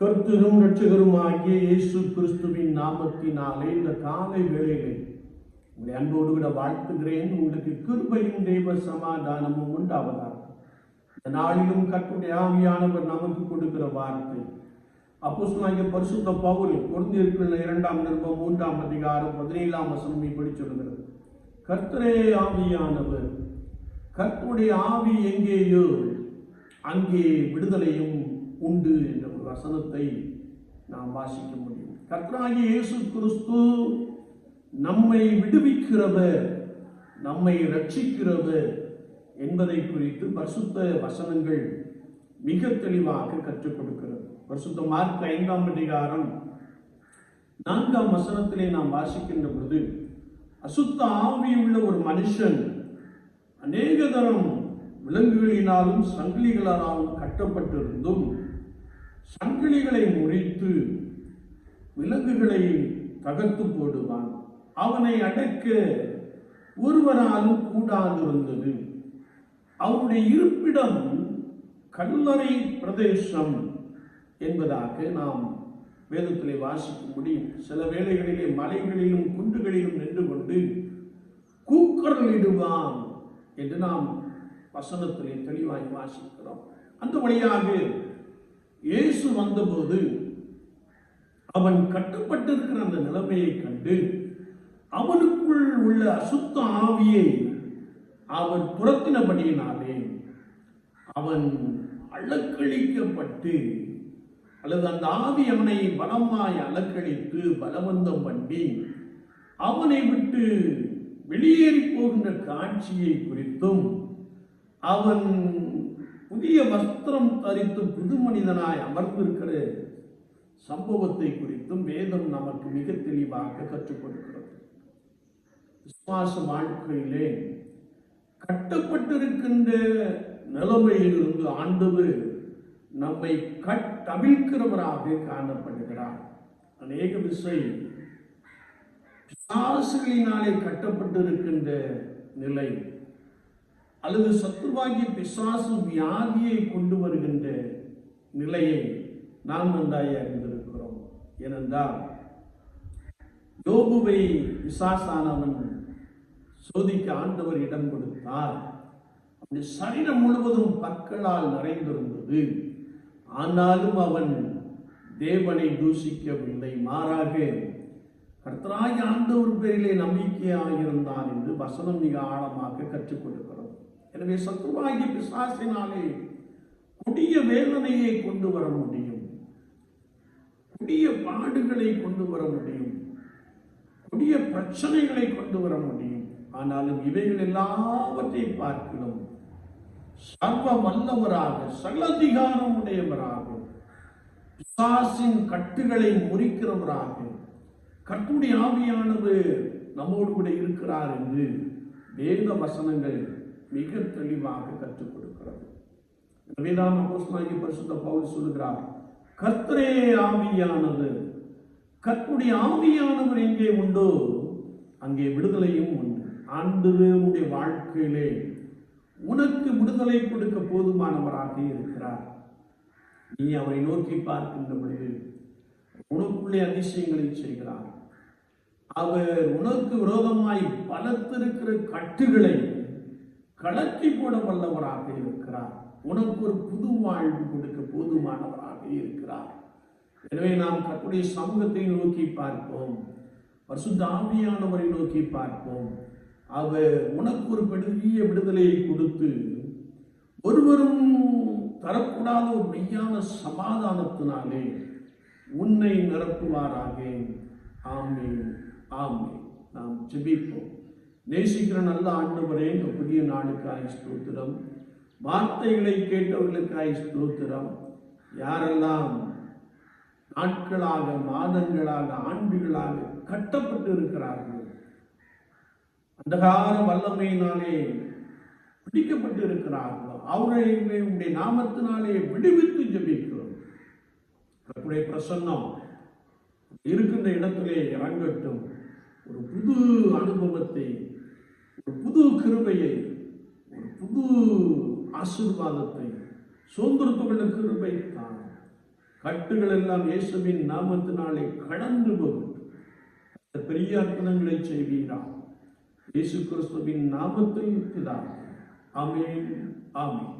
கர்த்தரும் ரட்சகருமாகிய இயேசு கிறிஸ்துவின் நாமத்தினாலே இந்த காலை வேளையிலே உங்களை அன்போடு கூட வாழ்த்துகிறேன். உங்களுக்கு கிருபையும் தெய்வ சமாதானமும் உண்டாவதாக. இந்த நாளிலும் கர்த்தருடைய ஆவியானவர் நமக்கு கொடுக்கிற வார்த்தை. அப்போஸ்தலனாகிய பரிசுத்த பவுல் பொருந்திருக்கிற இரண்டாம் நிருபம் மூன்றாம் அதிகாரம் பதினேழாம் வசனம் இப்படி சொல்கிறது கர்த்தரே ஆவியானவர் கர்த்தருடைய ஆவி எங்கேயோ அங்கே விடுதலையும் உண்டு என்ற ஒரு வசனத்தை நாம் வாசிக்க முடியும். கர்த்தராகிய இயேசு கிறிஸ்து நம்மை விடுவிக்கிறவர் நம்மை ரட்சிக்கிறவர் என்பதை குறித்து பரிசுத்த வசனங்கள் மிக தெளிவாக கற்றுக் கொடுக்கிறது. பரிசுத்த மார்க் ஐந்தாம் அதிகாரம் நான்காம் வசனத்திலே நாம் வாசிக்கின்ற பொழுது அசுத்த ஆவியுள்ள ஒரு மனுஷன் அநேக தரம் விலங்குகளினாலும் சங்கிலிகளாலும் கட்டப்பட்டிருந்தும் சங்கிலிகளை முறித்து விலங்குகளை தகர்த்து போடுவான். அவனை அடக்க ஒருவராலும் கூடாதிருந்தது. அவனுடைய இருப்பிடம் கல்லறை பிரதேசம் என்பதாக நாம் வேதத்திலே வாசிக்க முடியும் சில வேளைகளிலே மலைகளிலும் குண்டுகளிலும் நின்று கொண்டு கூக்குரலிடுவான் என்று நாம் வசனத்திலே தெளிவாய் வாசிக்கிறோம். அந்த வழியாக இயேசு வந்தபோது அவன் கட்டுப்பட்டிருக்கிற அந்த நிலைமையை கண்டு அவனுக்குள் உள்ள அசுத்த ஆவியை அவன் துரத்தினபடியினாலே அவன் அலக்களிக்கப்பட்டு அல்லது அந்த ஆவி அவனை பலமாய் அலக்களித்து பலவந்தம் பண்ணி அவனை விட்டு வெளியேறி போகின்ற காட்சியை குறித்தும் அவன் புதிய வஸ்திரம் தரித்து புது மனிதனாய் அமர்ந்திருக்கிற சம்பவத்தை குறித்தும் வேதம் நமக்கு மிக தெளிவாக கற்றுக் கொடுக்கிறது. விசுவாச வாழ்க்கையிலே கட்டப்பட்டிருக்கின்ற நிலைமையிலிருந்து ஆண்டவர் நம்மை கட்டவிழ்க்கிறவராக காணப்படுகிறார். அநேக விசை பிசாசுகளினாலே கட்டப்பட்டிருக்கின்ற நிலை அல்லது சத்துருவாகிய பிசாசு வியாதியை கொண்டு வருகின்ற நிலையை நாம் நன்றாய் அறிந்திருக்கிறோம். ஏனென்றால் யோபுவை பிசாசானவன் சோதிக்க ஆண்டவர் இடம் கொடுத்தார். அந்த சரீரம் முழுவதும் பற்களால் நிறைந்திருந்தது. ஆனாலும் அவன் தேவனை தூஷிக்கவில்லை. மாறாக கர்த்தராய் ஆண்டவர் பேரிலே நம்பிக்கையாக இருந்தான் என்று வசனம் மிக ஆழமாக கற்றுக் கொடுக்கிறது எனவே சத்ருவாகிய பிசாசினாலே கொடிய வேதனையை கொண்டு வர முடியும். கொடிய பாடுகளை கொண்டு வர முடியும். கொடிய பிரச்சனைகளை கொண்டு வர முடியும். ஆனாலும் இவைகள் எல்லாவற்றையும் பார்க்கிறோம் சர்வ வல்லவராக சகலதிகாரம் உடையவராக பிசாசின் கட்டுகளை முறிக்கிறவராக கட்டுடைய ஆவியானவர் நம்மோடு கூட இருக்கிறார் என்று வேத வசனங்கள் மிக தெளிவாக கற்றுக் கொடுக்கிறது. எனவேதான் அப்போஸ்தலனாகிய பரிசுத்த பவுல் சொல்லுகிறார் கர்த்தரே ஆவியானது கற்புடைய ஆவியானவர் எங்கே உண்டோ அங்கே விடுதலையும் உண்டு. ஆண்டவருடைய வாழ்க்கையிலே உனக்கு விடுதலை கொடுக்க போதுமானவராக இருக்கிறார். நீ அவரை நோக்கி பார்க்கின்ற பொழுது உனக்குள்ளே அதிசயங்களை செய்கிறார். அவர் உனக்கு விரோதமாய் பலத்திருக்கிற கட்டுகளை கலக்கி போட வல்லவராக இருக்கிறார். உனக்கு ஒரு புது வாழ்வு கொடுக்க போதுமானவராக இருக்கிறார். எனவே நாம் கத்துடைய சமூகத்தை நோக்கி பார்ப்போம். பரிசுத்த ஆவியானவரை நோக்கி பார்ப்போம். அவர் உனக்கு ஒரு பெரிய விடுதலையை கொடுத்து ஒருவரும் தரக்கூடாத ஒரு மெய்யான சமாதானத்தினாலே உன்னை நிரப்புவாராக. ஆமே ஆமே நாம் ஜெபிப்போம். நேசிக்கிற நல்ல ஆண்டவரே இந்த புதிய நாளுக்காய் ஸ்தோத்திரம். வார்த்தைகளை கேட்டவர்களுக்காய் ஸ்தோத்திரம். யாரெல்லாம் நாட்களாக மாதங்களாக ஆண்டுகளாக கட்டப்பட்டு இருக்கிறார்கள் அந்தகார வல்லமையினாலே பிடிக்கப்பட்டு இருக்கிறார்களோ அவர்களை உடைய நாமத்தினாலே விடுவித்து ஜபிக்கிறோம். கர்த்தருடைய பிரசன்னம் இருக்கின்ற இடத்திலே இறங்கட்டும். ஒரு புது அனுபவத்தை கிருபையை ஒரு புது ஆசீர்வாதத்தை சுதந்திரத்துக்குள்ள கிருபை தான் கட்டுகள் எல்லாம் இயேசுவின் நாமத்தினாலே கடந்து போகும். பெரிய அற்புதங்களை செய்வீரா? இயேசு கிறிஸ்துவின் நாமத்தை பிதாவே. ஆமேன் ஆமேன்.